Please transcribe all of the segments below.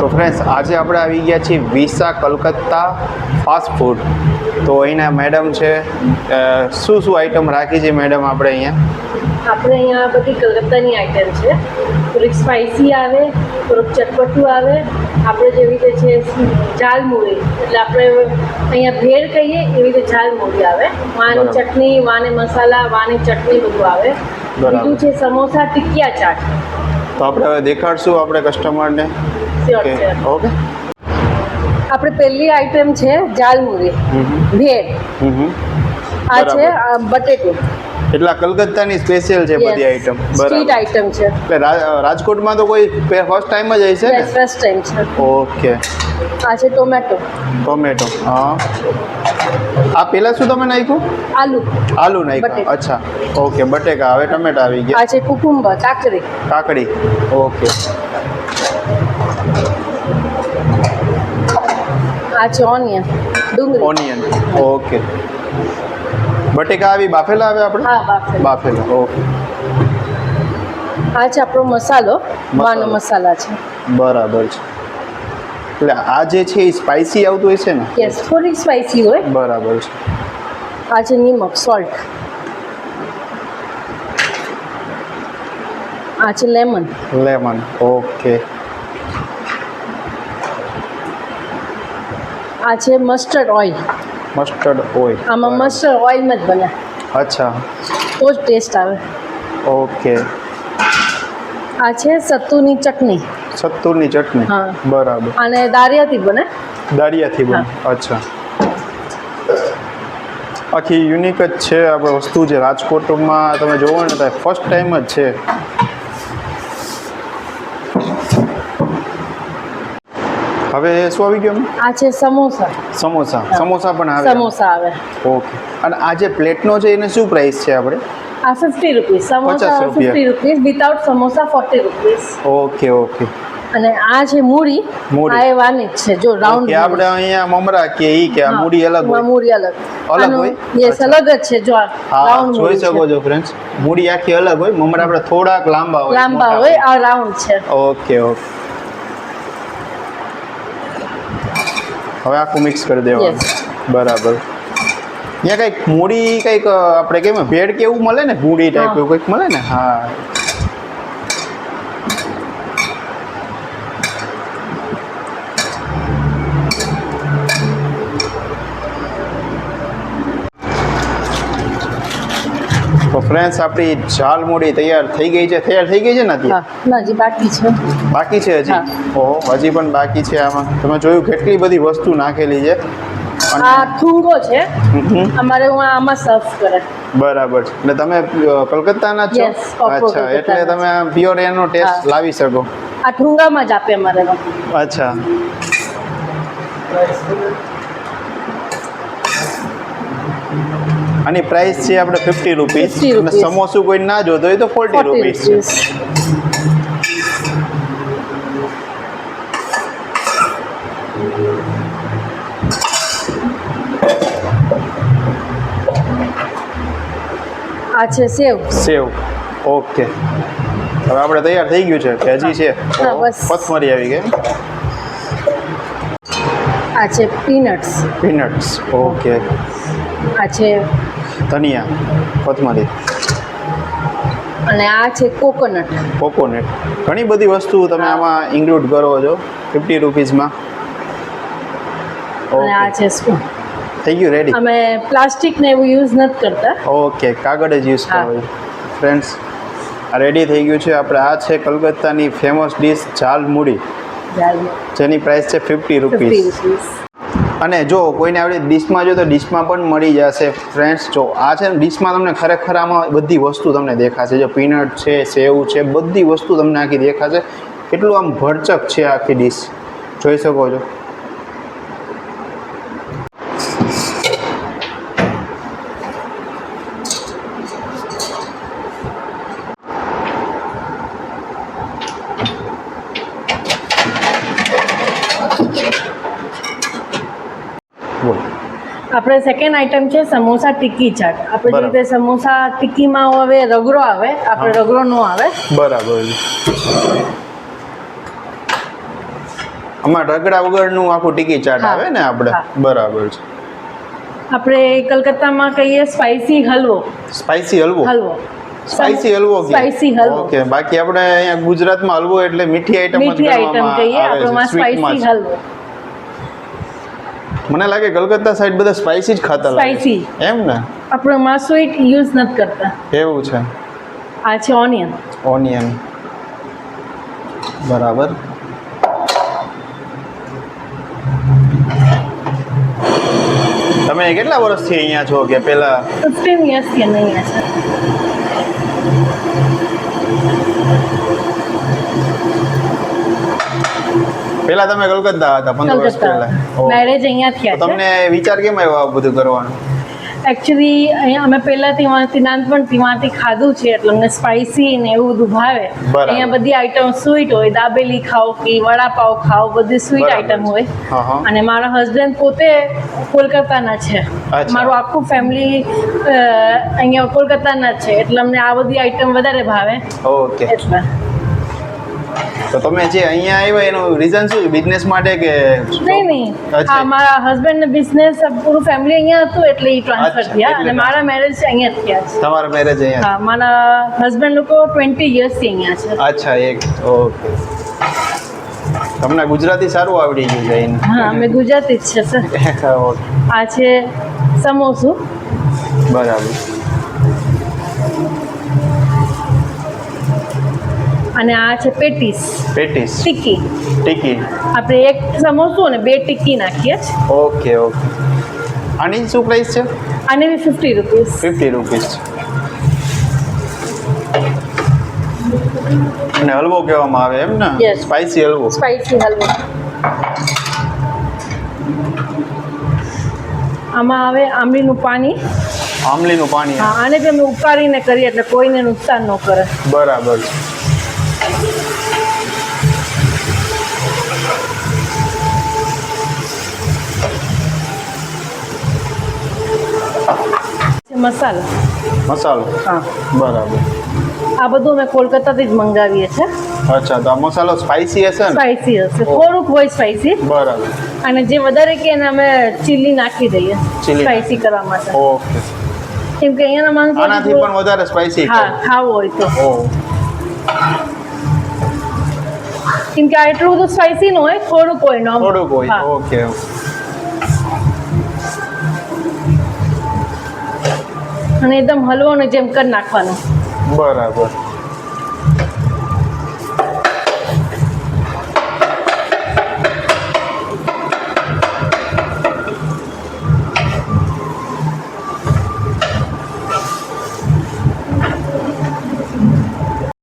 તો ફ્રેન્ડ્સ આજે આપણે આવી ગયા છીએ વિસા કલકત્તા ફાસ્ટ ફૂડ તો અહીંના મેડમ છે શું શું આઈટમ રાખી છે મેડમ આપણે અહીંયા? આપણે અહીંયા બધી કલકત્તાની આઈટમ છે. થોડીક સ્પાઇસી આવે થોડુંક ચટપટું આવે. આપણે જેવી રીતે છે ઝાલમુરી એટલે આપણે અહીંયા ભેળ કહીએ એવી રીતે ઝાલમુરી આવે. વાની ચટણી વાને મસાલા વાની ચટણી બધું આવે. બીજું છે સમોસા ટિકિયા ચાટ. તો આપણે હવે દેખાડશું આપણે કસ્ટમરને ઓકે. આપણે પહેલી આઈટમ છે ઝાલમુરી ભેળ. આ છે અ, બટેટું. એટલે કલકત્તાની સ્પેશિયલ છે બધી આઈટમ સ્ટ્રીટ આઈટમ છે. એટલે રાજકોટમાં તો કોઈ ફર્સ્ટ ટાઈમ જ છે ને? ફર્સ્ટ ટાઈમ છે. ઓકે. આ છે ટોમેટો. ટોમેટો હા. આ પહેલા શું તમે નાખ્યું? આલુ. આલુ નાખ્યું. અચ્છા. ઓકે બટેકા. હવે ટમેટા આવી ગયા. આ છે કુકુંબર કાકડી. કાકડી. ઓકે. આ છે ઓનિયન ડુંગળી. ઓનિયન ઓકે બટેકા આવી બાફેલા આવે આપણે? હા બાફેલા. બાફેલા ઓકે આ છે આપણો મસાલો. વાનો મસાલા છે. બરાબર છે. એટલે આ જે છે એ સ્પાઇસી આવતું હશે ને? યસ થોડી સ્પાઇસી હોય. બરાબર છે. આ છે નિમક સોલ્ટ આ છે લેમન લેમન ઓકે આ છે મસ્ટર્ડ ઓઇલ મસ્ટર્ડ ઓઇલ આમાં મસ્ટર્ડ ઓઇલમાં જ બને. અચ્છા. બહુ જ ટેસ્ટ આવે. ઓકે. આ છે સત્તુની ચટણી. સત્તુરની ચટણી. હા. બરાબર. અને દારિયાથી બને. દાળિયાથી બને. અચ્છા. આખી યુનિક જ છે આપણે વસ્તુ જે રાજકોટમાં તમે જોવો ને તો ફર્સ્ટ ટાઈમ જ છે. હવે શું આવી ગયું આ છે સમોસા. સમોસા. સમોસા પણ આવે સમોસા આવે. ઓકે. અને આ જે પ્લેટનો છે એને શું પ્રાઇસ છે આપણે? આ fifty rupees samosa fifty rupees without samosa forty rupees okay okay. અને આ છે મૂડી. આ એ વાની છે જો રાઉન્ડ કે આપણે અહીંયા મમરા કે ઈ કે આ મૂડી અલગ હોય. મૂડી અલગ. અલગ હોય? યસ અલગ જ છે જો આ હા રાઉન્ડ જોઈ શકો છો ફ્રેન્ડ્સ મૂડી આખી અલગ હોય મમરા આપણે થોડાક લાંબા હોય. લાંબા હોય આ રાઉન્ડ છે. Okay okay. હવે આખું મિક્સ કરી દેવાનું. બરાબર. ત્યાં કંઈક મૂડી કંઈક આપણે કેમ ભેળ કે એવું મળે ને? મૂડી ટાઈપ એવું કંઈક મળે ને? હા. તો ફ્રેન્ડ્સ આપણી ઝાલ મૂડી તૈયાર થઈ ગઈ છે. તૈયાર થઈ ગઈ છે ને અત્યારે હજી બાકી છે. બાકી છે હજી. ઓહો હજી પણ બાકી છે આમાં. તમે જોયું કેટલી બધી વસ્તુ નાખેલી છે? આ થૂંગો છે. અમારે હું આમાં સર્વ કરે. બરાબર છે. એટલે તમે કલકત્તાના છો? અચ્છા એટલે તમે પ્યોર એનો ટેસ્ટ લાવી શકો. આ ઠુંગામાં જ આપે અમારે. અચ્છા. આની પ્રાઇસ છે આપણે ફિફ્ટી રૂપીસ અને સમોસું કોઈ ના જોતો હોય તો ફોર્ટી રૂપીસ છે. આ છે સેવ. સેવ. ઓકે હવે આપણે તૈયાર થઈ ગયું છે. કે હજી છે પથમરી આવી ગઈ. આ છે પીનટ્સ પીનટ્સ ઓકે આ છે ધનિયા કોથમરી અને આ છે કોકોનટ. કોકોનટ. ઘણી બધી વસ્તુ તમે આમાં ઇન્ક્લુડ કરો છો. ફિફ્ટી રૂપીઝમાં. અને આ છે સ્પૂન થઈ ગયું રેડી અમે પ્લાસ્ટિક ને એવું યુઝ નથી કરતા. ઓકે કાગળ જ યુઝ. કરો ફ્રેન્ડ્સ આ રેડી થઈ ગયું છે. આપણે આ છે કલકત્તાની ફેમસ ડીશ ઝાલ મૂડી જેની પ્રાઇસ છે ફિફ્ટી રૂપીઝ અને જો કોઈને આવડે ડીશમાં જો તો ડીશમાં પણ મળી જશે. ફ્રેન્ડ્સ જો આ છે ને ડીશમાં તમને ખરેખર આમાં બધી વસ્તુ તમને દેખાશે. જો પીનટ છે, સેવ છે, બધી વસ્તુ તમને આખી દેખાશે. કેટલું આમ ભરચક છે આખી ડીશ. જોઈ શકો છો. આપણે સેકન્ડ આઈટમ છે સમોસા ટિક્કી ચાટ. આપણે જે રીતે સમોસા ટિક્કીમાં હવે રગડો આવે આપણે હા. રગડો નો આવે. બરાબર. આમાં રગડા વગરનું આખું ટીકી ચાટ આવે ને આપણે? બરાબર છે. આપણે કલકત્તામાં કહીએ spicy halwa. Spicy halwa? Halwa. Spicy halwa spicy halwa. Okay બાકી આપણે અહીંયા ગુજરાતમાં હલવો એટલે મીઠી આઈટમ મીઠી આઈટમ કહીએ આપણમાં સ્વીટમાં હલવો. મને લાગે કલકત્તા સાઈડ બધા સ્પાઈસી જ ખાતા છે. એમ ને? આપણે માં સ્વીટ યુઝ નથી કરતા. એવું છે. આ છે ઓનિયન ઓનિયન બરાબર. તમે કેટલા વર્ષથી અહીંયા છો કે ફિફ્ટીન યર્સથી અમે અહીંયા છે પેલા તમે કલકત્તા હતા પંદર વર્ષ પહેલા. મેરેજ અહીંયા થયા તમને વિચાર કેમ આવ્યો આ બધું કરવાનું? એકચ્યુઅલી અહીંયા અમે પહેલાંથી વાંચી નાનપણથી વાંથી ખાધું છે એટલે અમને સ્પાઇસી ને એવું બધું ભાવે. અહીંયા બધી આઈટમ સ્વીટ હોય દાબેલી ખાઓ કે વડાપાવ ખાઓ બધી સ્વીટ આઈટમ હોય. અને મારા હસબન્ડ પોતે કોલકાતાના છે. મારું આખું ફેમિલી અહીંયા કોલકાતાના છે. એટલે અમને આ બધી આઈટમ વધારે ભાવે. ઓકે. એટલે. તો તમે જે અહીંયા આવ્યા એનું રીઝન શું? બિઝનેસ માટે કે નહીં નહીં. હા મારા હસબન્ડ ને બિઝનેસ પૂરું ફેમિલી અહીંયા હતું એટલે એ ટ્રાન્સફર થયા અને મારા મેરેજ અહીંયા જ થયા છે. તમારા મેરેજ અહીંયા હા મારા હસબન્ડ લોકો ટ્વેન્ટી યર્સથી અહીંયા છે. અચ્છા એક ઓકે તમને ગુજરાતી સારું આવડી ગયું છે હા અમે ગુજરાતી જ છે સર. ઓકે આ છે સમોસું. બરાબર. અને આ છે પેટીસ. પેટીસ. ટિક્કી ટીકી. આપણે એક સમોસું અને બે ટિક્કી નાખીએ છીએ ઓકે ઓકે. આની શું પ્રાઇસ છે? આની બી ફિફ્ટી રૂપીસ ફિફ્ટી રૂપીસ અને હલવો કહેવામાં આવે એમ ને. સ્પાઈસી હલવો. સ્પાઇસી હલવો. આમાં આવે આંબલીનું પાણી. આંબલીનું પાણી. હા આને બી અમે ઉકાળીને કરીએ એટલે કોઈને નુકસાન ન કરે. બરાબર છે. મસાલો? મસાલો? હા. બરાબર. આ બધું અમે કોલકાતાથી જ મંગાવીએ છીએ. અચ્છા તો આ મસાલો સ્પાઈસી હશે ને? સ્પાઇસી હશે. થોડુંક હોય સ્પાઈસી બરાબર. અને જે વધારે કે એને અમે ચીલી નાખી દઈએ સ્પાઈસી કરવા માટે. ઓકે. કેમ કે અહીંયાના માણસો આનાથી પણ વધારે સ્પાઈસી હા ખાવું હોય તો. કેમ કે આ એટલું બધું સ્પાઇસી ન હોય થોડુંક હોય નોર્મલ થોડુંક હોય. Okay okay. અને એકદમ હલવાનું જેમ કરી નાખવાનું. બરાબર.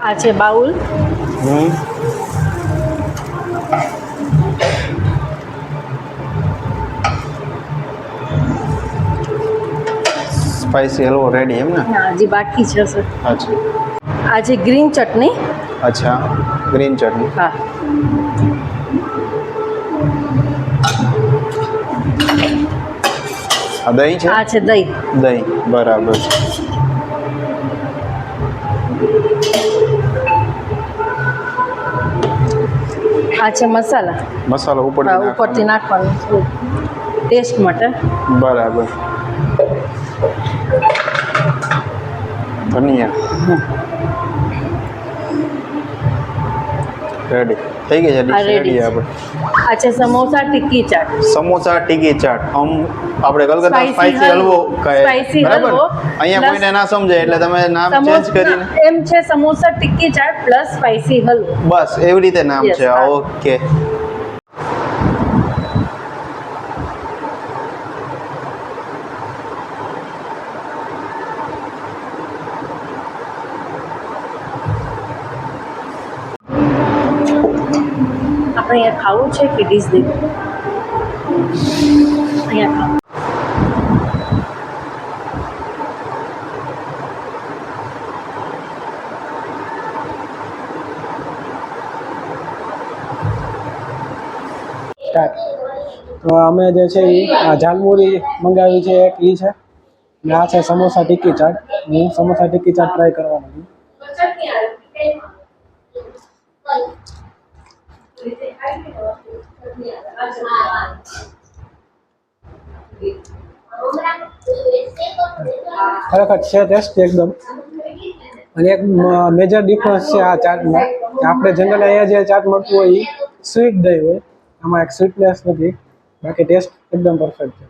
આ છે બાઉલ. હમ. સ્પાઈસી હલવો રેડી એમ ને? હજી બાકી છે સર અચ્છા. આ છે ગ્રીન ચટણી. અચ્છા ગ્રીન ચટણી. હા. આ દહીં છે? આ છે દહીં. દહીં બરાબર છે. આ છે મસાલા. મસાલો ઉપર ઉપરથી. નાખવાનું. ટેસ્ટ માટે. બરાબર. ધનિયા રેડી થઈ ગઈ છે રેડી આપણે અચ્છા સમોસા ટિક્કી ચાટ. સમોસા ટીકી ચાટ. આમ આપણે કલકત્તા સ્પાઈસી હલવો. કહે સ્પાઈસી હલવો. અહીંયા કોઈને ના સમજે એટલે તમે નામ ચેન્જ કરીને. એમ છે સમોસા ટિક્કી ચાટ પ્લસ સ્પાઈસી હલવો. બસ એવી રીતે નામ છે. ઓકે અહીંયા ખાવું છે કે ડીશ અહીંયા ખાવું. તો અમે જે છે એ ઝાલમુરી મંગાવી છે, એક એ છે. ને આ છે સમોસા ટિક્કી ચાટ. હું સમોસા ટિક્કી ચાટ ટ્રાય કરવાનો છું ખરેખર છે ટેસ્ટ એકદમ. અને એક મેજર ડિફરન્સ છે આ ચાટમાં આપણે જનરલ અહીંયા જે ચાટ મળતું હોય એ સ્વીટ દહીં હોય. આમાં એક સ્વીટનેસ નથી. બાકી ટેસ્ટ એકદમ પરફેક્ટ છે.